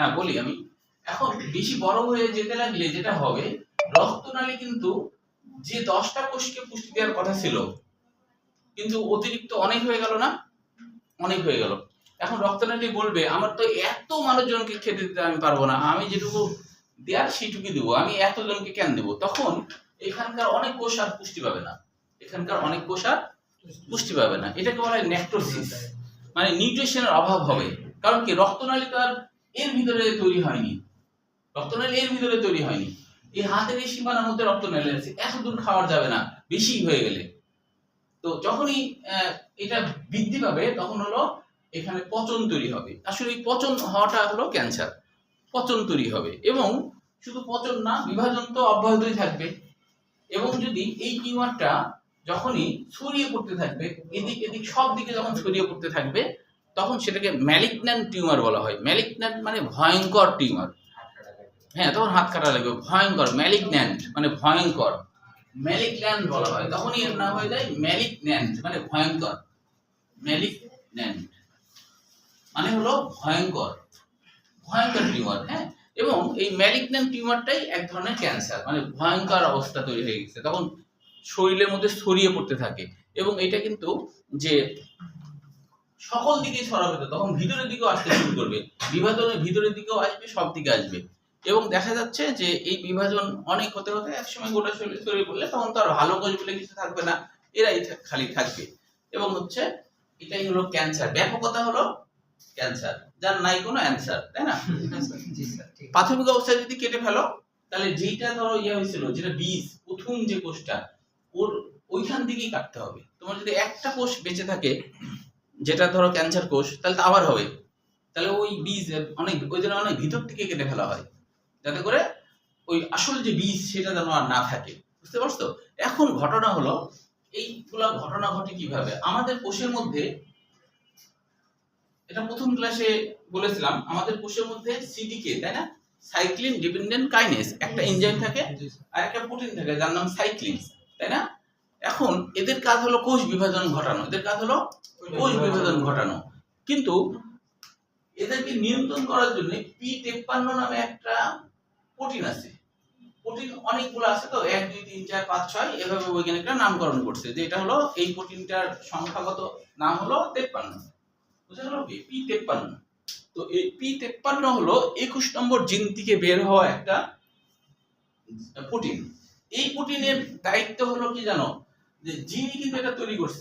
না, বলি আমি। এখন বেশি বড় হয়ে যেতে লাগলে যেটা হবে, রক্তনালী কিন্তু যে দশটা কোষকে পুষ্টি দেওয়ার কথা ছিল, কিন্তু অতিরিক্ত অনেক হয়ে গেল না? অনেক হয়ে গেল। এখন রক্তনালী বলবে, আমার তো এত মানুষজনকে খেতে দিতে আমি পারব না, আমি যেটুকু দেওয়ার সেটুকু দেবো, আমি এতজনকে কেন দেবো? তখন এখানকার অনেক কোষ আর পুষ্টি পাবে না। এখানকার অনেক কোষ আর পুষ্টি পাবে না। এটাকে বলা হয় নেক্রোসিস মানে নিউট্রিশনের অভাব হবে। কারণ কি? রক্তনালী তো আর এর ভিতরে তৈরি হয়নি। রক্তনালী এর ভিতরে তৈরি হয়নি। এই হাতের এই সীমানার মধ্যে রক্তনালী আছে, এত দূর খাওয়ার যাবে না, বেশি হয়ে গেলে। তো যখনই এটা বৃদ্ধি পাবে, তখন হলো এখানে পচন তৈরি হবে। আসলে পচন হওয়াটা হলো ক্যান্সার। পচন তৈরি হবে। এবং শুধু পচন না, বিভাজন তো অব্যাহতই থাকবে। এবং যদি এই টিউমারটা যখনই ছড়িয়ে পড়তে থাকবে, এদিক এদিক সব দিকে যখন ছড়িয়ে পড়তে থাকবে তখন সেটাকে ম্যালিগন্যান্ট টিউমার বলা হয়। ম্যালিগন্যান্ট মানে ভয়ঙ্কর টিউমার হ্যাঁ তখন হাত কাটা লাগবে। ভয়ঙ্কর ম্যালিগন্যান্ট মানে ভয়ঙ্কর। ম্যালিগন্যান্ট বলা হয়। তখনই এর নাম হয়ে যায় ম্যালিগন্যান্ট মানে ভয়ঙ্কর। ম্যালিগন্যান্ট মানে হলো ভয়ঙ্কর। ভয়ঙ্কর টিউমার হ্যাঁ? এবং এই ম্যালিগন্যান্ট টিউমারটাই এক ধরনের ক্যান্সার মানে ভয়ঙ্কর অবস্থা তৈরি হয়ে গেছে। তখন শরীরের মধ্যে ছড়িয়ে পড়তে থাকে। এবং এটা কিন্তু যে সকল দিকে ছড়াবে তো তখন ভিতরের দিকেও আসতে শুরু করবে বিভাজনের ভিতরের দিকেও আসবে সব দিকে আসবে। এবং দেখা যাচ্ছে যে এই বিভাজন অনেক হতে হতে একসময় গোটা শরীরে ছড়িয়ে পড়লে তখন তো আর ভালো কোষ বলে কিছু থাকবে না এরাই খালি থাকবে। এবং হচ্ছে এটাই হলো ক্যান্সার ব্যাপকতা হলো ক্যান্সার যার নাই কোনো অ্যান্সার তাই না? স্যার প্রাথমিক অবস্থায় যদি কেটে ফেলো তাহলে যেইটা ধরো ইয়ে হয়েছিল যেটা বীজ প্রথম যে কোষটা ওর ওইখান থেকেই কাটতে হবে। তোমার যদি একটা কোষ বেঁচে থাকে যেটা ধরো ক্যান্সার কোষ তাহলে তো আবার হবে। তাহলে ওই বীজ অনেক ওই জন্য অনেক ভিতর থেকে কেটে ফেলা হয়। যাতে করে ওই আসল যে বীজ সেটা যেন আর না থাকে। বুঝতে পারছ? এখন ঘটনা হলো এইগুলা ঘটনা ঘটে কীভাবে? আমাদের কোষের মধ্যে এটা প্রথম ক্লাসে বলেছিলাম আমাদের কোষের মধ্যে সিডিকে তাই না? সাইক্লিন ডিপেন্ডেন্ট কাইনেস একটা এনজাইম থাকে আর একটা প্রোটিন থাকে যার নাম সাইক্লিন তাই না? এদের কাজ হলো কোষ বিভাজন ঘটানো, এদের কাজ হলো কোষ বিভাজন ঘটানো। কিন্তু এদেরকে নিয়ন্ত্রণ করার জন্য পি তেপ্পান্ন নামে একটা প্রোটিন আছে। প্রোটিন অনেকগুলো আছে তো, এক, দুই, তিন, চার, পাঁচ, ছয়, এভাবে বৈজ্ঞানিকরা নামকরণ করছে। যে এটা হলো এই প্রোটিনটার সংখ্যাগত নাম হলো তেপ্পান্ন। বুঝা গেল কি? পি তেপ্পান্ন। তো এই পি তেপ্পান্ন হলো একুশ নম্বর জিন থেকে বের হওয়া একটা প্রোটিন। এই প্রোটিনের দায়িত্ব হলো কি জানো? যে জিনই কিন্তু এটা তৈরি করছে।